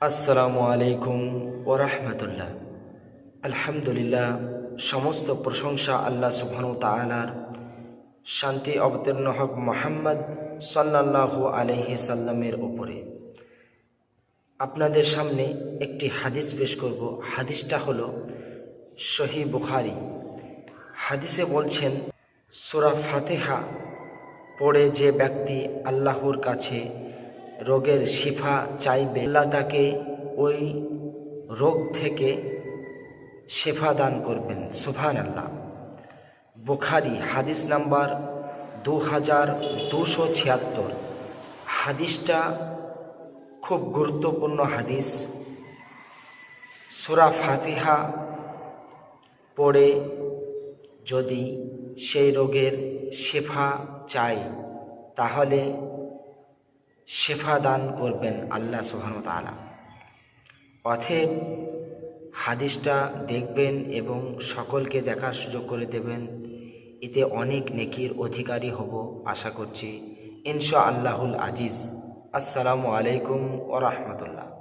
আসসালামু আলাইকুম ওরহমতুল্লাহ আলহামদুলিল্লাহ, সমস্ত প্রশংসা আল্লাহ সুবহানু তাআলার। শান্তি অবতীর্ণ হক মোহাম্মদ সাল্লাল্লাহু আলাইহি সাল্লামের উপরে। আপনাদের সামনে একটি হাদিস পেশ করব। হাদিসটা হলো সহি বুখারি। হাদিসে বলছেন, সূরা ফাতেহা পড়ে যে ব্যক্তি আল্লাহর কাছে রোগের শিফা চাইবে। আল্লাহ তাকে ওই রোগ থেকে শেফা দান করবেন। সুফান আল্লাহ বুখারি, হাদিস নাম্বার দু হাজার দুশো ছিয়াত্তর। হাদিসটা খুব গুরুত্বপূর্ণ হাদিস। সুরা ফাতিহা পড়ে যদি সেই রোগের শেফা চাই, তাহলে শেফা দান করবেন আল্লাহ সুহান তালা অথেব হাদিসটা দেখবেন এবং সকলকে দেখার সুযোগ করে দেবেন। এতে অনেক নেকির অধিকারী হব, আশা করছি। ইনশা আল্লাহুল আজিজ। আসসালামু আলাইকুম ও রহমতুল্লাহ।